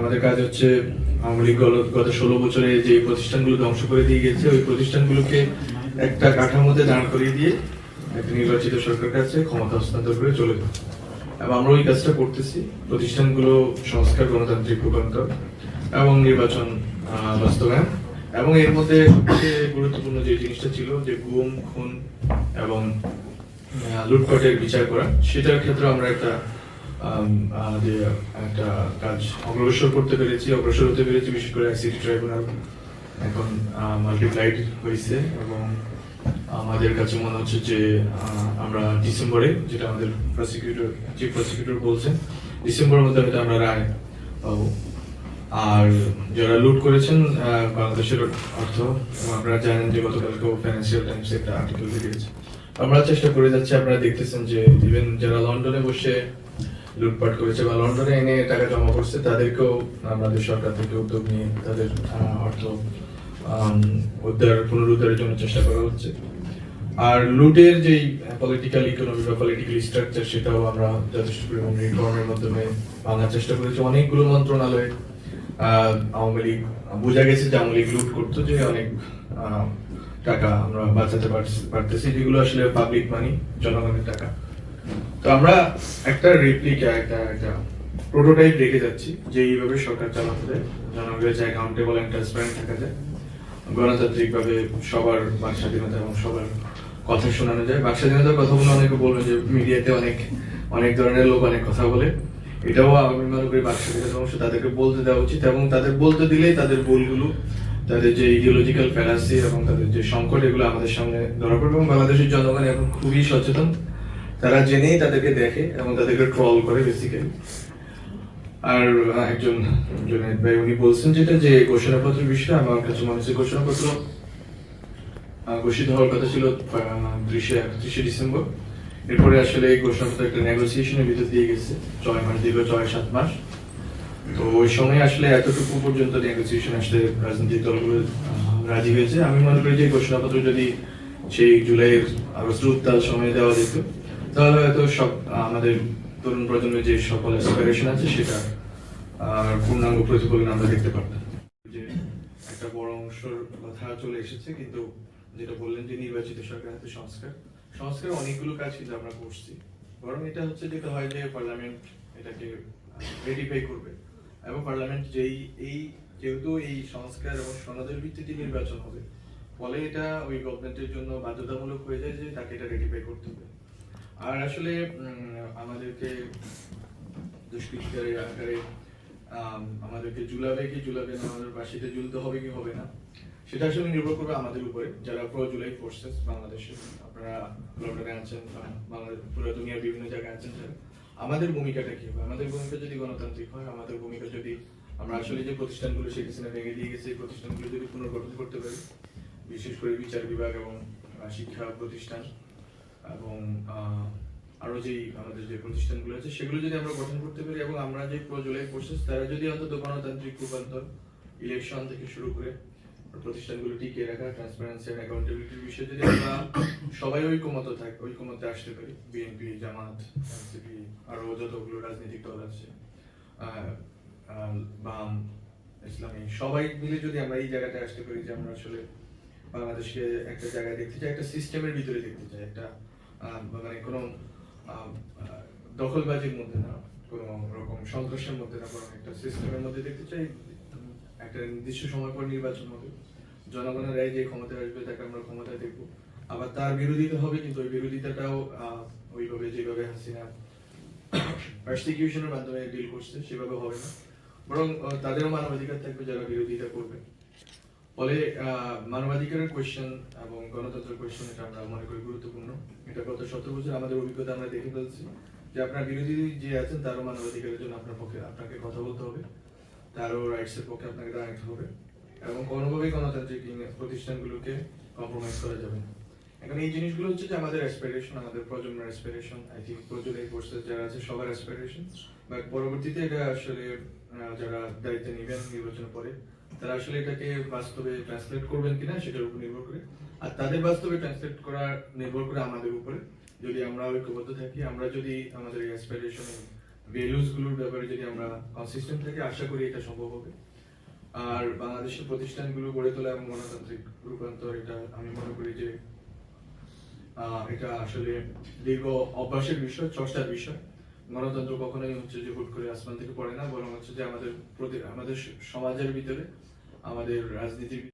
আমাদের কাজ হচ্ছে আওয়ামী গত- ষোলো বছরে যে প্রতিষ্ঠানগুলো ধ্বংস করে দিয়ে গেছে, ওই প্রতিষ্ঠানগুলোকে একটা কাঠামোতে দাঁড় করিয়ে দিয়ে একটা নির্বাচিত সরকার কাছে ক্ষমতা হস্তান্তর করে চলে যাবে। এবং আমরা ওই কাজটা করতেছি। প্রতিষ্ঠানগুলো সংস্কার, গণতান্ত্রিক রূপান্তর এবং নির্বাচন বাস্তবায়ন এবং এর মধ্যে সবচেয়ে গুরুত্বপূর্ণ যে জিনিসটা ছিল যে গুম, খুন এবং লুটপাটের বিচার করা, সেটার ক্ষেত্রে আমরা একটা যে একটা কাজ অগ্রসর করতে পেরেছি, অগ্রসর হতে পেরেছি, বিশেষ করে আইসিটি ট্রাইব্যুনাল। এখন মাল্টিপ্লাইড হয়েছে এবং আমাদের কাছে মনে হচ্ছে যে আমরা ডিসেম্বরে, যেটা আমাদের প্রসিকিউটর চিফ প্রসিকিউটর বলছেন, ডিসেম্বরের মধ্যে হয়তো আমরা রায় পাবো। আর যারা লুট করেছেন বাংলাদেশের অর্থ আপনারা জানেন যে গতকালকে ফাইন্যান্সিয়াল টাইমস একটা আর্টিকেল বেরিয়েছে। আমরা চেষ্টা করে যাচ্ছি, আপনারা দেখতেছেন যে ইভেন যারা লন্ডনে বসে লুটপাট করেছে বা লন্ডনে এনে টাকা জমা করছে, তাদেরকেও আমাদের সরকার থেকে উদ্যোগ নিয়ে তাদের অর্থ উদ্ধার, পুনরুদ্ধারের জন্য চেষ্টা করা হচ্ছে। আর লুটের যেই পলিটিক্যাল ইকোনমি বা পলিটিক্যাল স্ট্রাকচার সেটাও আমরা যথেষ্ট পরিমাণ রিফর্মের মাধ্যমে ভাঙার চেষ্টা করেছি। অনেকগুলো মন্ত্রণালয়ে আওয়ামী লীগ, বোঝা গেছে যে আওয়ামী লীগ লুট করতো যে অনেক টাকা আমরা বাঁচাতে পারতেছি, যেগুলো আসলে পাবলিক মানি জনগণের টাকা। তো আমরা একটা রেপ্লিকা একটা একটা প্রোটোটাইপ রেখে যাচ্ছি যে এইভাবে সরকার চালাতে অ্যাকাউন্টেবল অ্যান্ড ট্রান্সপারেন্ট থাকা যায় গণতান্ত্রিকভাবে সবার বাক স্বাধীনতা এবং সবার কথা শোনানো যায়। বাক স্বাধীনতার অনেকে যে মিডিয়াতে অনেক অনেক ধরনের লোক অনেক কথা বলে। এটাও আমি মনে করি বাক স্বাধীনতার অংশ, তাদেরকে বলতে দেওয়া উচিত এবং তাদের বলতে দিলেই তাদের ভুলগুলো, তাদের যে ইডিওলজিক্যাল ফ্যালাসি এবং তাদের যে সংকট, এগুলো আমাদের সামনে ধরা পড়বে এবং বাংলাদেশের জনগণ এখন খুবই সচেতন। তারা জেনেই তাদেরকে দেখে এবং তাদেরকে ট্রল করে বেসিক্যালি আর একজন ভাই, উনি বলছেন যেটা যে ঘোষণাপত্রের বিষয়ে আমার কাছে মনে হচ্ছে ঘোষণাপত্র ঘোষিত হওয়ার কথা ছিল ত্রিশে একত্রিশে ডিসেম্বর। এরপরে আসলে এই ঘোষণাপত্র একটা নেগোসিয়েশনের ভিতর দিয়ে গেছে, ছয় মাস, দীর্ঘ ছয়, সাত মাস। তো ওই সময় আসলে এতটুকু পর্যন্ত নেগোসিয়েশন আসলে রাজনৈতিক দলগুলো রাজি হয়েছে। আমি মনে করি যে ঘোষণাপত্র যদি সেই জুলাইয়ের আগস্ট উত্তাল সময় দেওয়া যেত তাহলে হয়তো সব, আমাদের তরুণ প্রজন্মের যে সকল অ্যাসপিরেশন আছে সেটা, আর পূর্ণাঙ্গ প্রতিফলন আমরা দেখতে পারতাম। যে একটা বড় অংশের কথা চলে এসেছে, কিন্তু যেটা বললেন যে নির্বাচিত সরকার হাতে সংস্কার সংস্কার অনেকগুলো কাজ কিন্তু আমরা করছি। বরং এটা হচ্ছে যেটা হয় যে পার্লামেন্ট এটাকে রেটিফাই করবে। এবং পার্লামেন্ট যেই, এই যেহেতু এই সংস্কার এবং সনদের ভিত্তিতে নির্বাচন হবে, ফলে এটা ওই গভর্নমেন্টের জন্য বাধ্যতামূলক হয়ে যায় যে তাকে এটা রেডিফাই করতে হবে। আর আসলে আমাদেরকে দুষ্কৃতিকারী আকারে আম, আমাদেরকে জুলাবে কি জুলাবে না আমাদের বাসিতে ঝুলতে হবে কি হবে না সেটা আসলে নির্ভর করবে আমাদের উপরে যারা প্রো জুলাই ফোর্সেস বাংলাদেশে আপনারা লন্ডনে আছেন বাংলাদেশ পুরো দুনিয়ার বিভিন্ন জায়গায় আছেন আমাদের ভূমিকাটা কি হবে? আমাদের ভূমিকা যদি গণতান্ত্রিক হয় আমাদের ভূমিকা যদি আমরা আসলে যে প্রতিষ্ঠানগুলো হাসিনা ভেঙে দিয়ে গেছে এই প্রতিষ্ঠানগুলো যদি পুনর্গঠন করতে পারি বিশেষ করে বিচার বিভাগ এবং শিক্ষা প্রতিষ্ঠান এবং আরও যে আমাদের যে প্রতিষ্ঠানগুলো আছে, সেগুলো যদি আমরা গঠন করতে পারি এবং আমরা যে প্রজলাই প্রসেস তারা যদি অন্তত গণতান্ত্রিক রূপান্তর ইলেকশন থেকে শুরু করে প্রতিষ্ঠানগুলো টিকিয়ে রাখা ট্রান্সপারেন্সি এন্ড অ্যাকাউন্টেবিলিটির বিষয়ে যদি আমরা সবাই ঐকমত থাকি ঐকমতে আসতে পারি বিএনপি জামাত এনসিপি আরও যতগুলো রাজনৈতিক দল আছে বাম, ইসলামী, সবাই মিলে যদি আমরা এই জায়গাটায় আসতে পারি যে আমরা আসলে বাংলাদেশকে একটা জায়গায় দেখতে চাই, একটা সিস্টেমের ভিতরে দেখতে চাই, একটা মানে কোনো দখলবাজির মধ্যে না, কোনো রকম সন্ত্রাসের মধ্যে না, কোনো একটা সিস্টেমের মধ্যে দেখতে চাই, একটা নির্দিষ্ট সময় পর নির্বাচন হবে। জনগণের রায় যে ক্ষমতায় আসবে, তাকে আমরা ক্ষমতায় দেখব। আবার তার বিরোধিতা হবে, কিন্তু ওই বিরোধিতাটাও ওইভাবে যেভাবে হাসিনা পার্সিকিউশনের মাধ্যমে ডিল করছে, সেভাবে হবে না। বরং তাদেরও মানবাধিকার থাকবে, যারা বিরোধিতা করবে। ফলে মানবাধিকারের কোয়েশ্চেন এবং গণতন্ত্রের কোয়েশ্চেন এটা আমরা মনে করি গুরুত্বপূর্ণ। এটা গত সতেরো বছর আমাদের অভিজ্ঞতা আমরা দেখে ফেলছি যে আপনার বিরোধী যে আছেন, তারও মানবাধিকারের জন্য আপনার পক্ষে আপনাকে কথা বলতে হবে, তারও রাইটস এর পক্ষে আপনাকে দাঁড়াতে হবে এবং কোনোভাবেই গণতান্ত্রিক প্রতিষ্ঠানগুলোকে কম্প্রোমাইজ করা যাবে না। এখন এই জিনিসগুলো হচ্ছে যে আমাদের অ্যাসপিরেশন আমাদের প্রজন্মের অ্যাসপিরেশন আই থিঙ্ক প্রজন্মের কোর্সেস যারা আছে সবার অ্যাসপিরেশন বাট পরবর্তীতে এটা আসলে যারা দায়িত্ব নেবেন নির্বাচনের পরে তারা আসলে এটাকে বাস্তবে ট্রান্সলেট করবেন কিনা সেটার উপর নির্ভর করে। আর তাদের বাস্তবে ট্রান্সলেট করা নির্ভর করে আমাদের উপরে। যদি আমরা ঐক্যবদ্ধ থাকি, আমরা যদি আমাদের ব্যাপারে যদি আমরা কনসিস্টেন্ট থাকি, আশা করি এটা সম্ভব হবে। আর বাংলাদেশের প্রতিষ্ঠানগুলো গড়ে তোলা এবং গণতান্ত্রিক রূপান্তর, এটা আমি মনে করি যে এটা আসলে দীর্ঘ অভ্যাসের বিষয়, চর্চার বিষয়। গণতন্ত্র কখনোই হচ্ছে যে হুট করে আসমান থেকে পড়ে না, বরং হচ্ছে যে আমাদের প্রতি আমাদের সমাজের ভিতরে, আমাদের রাজনীতির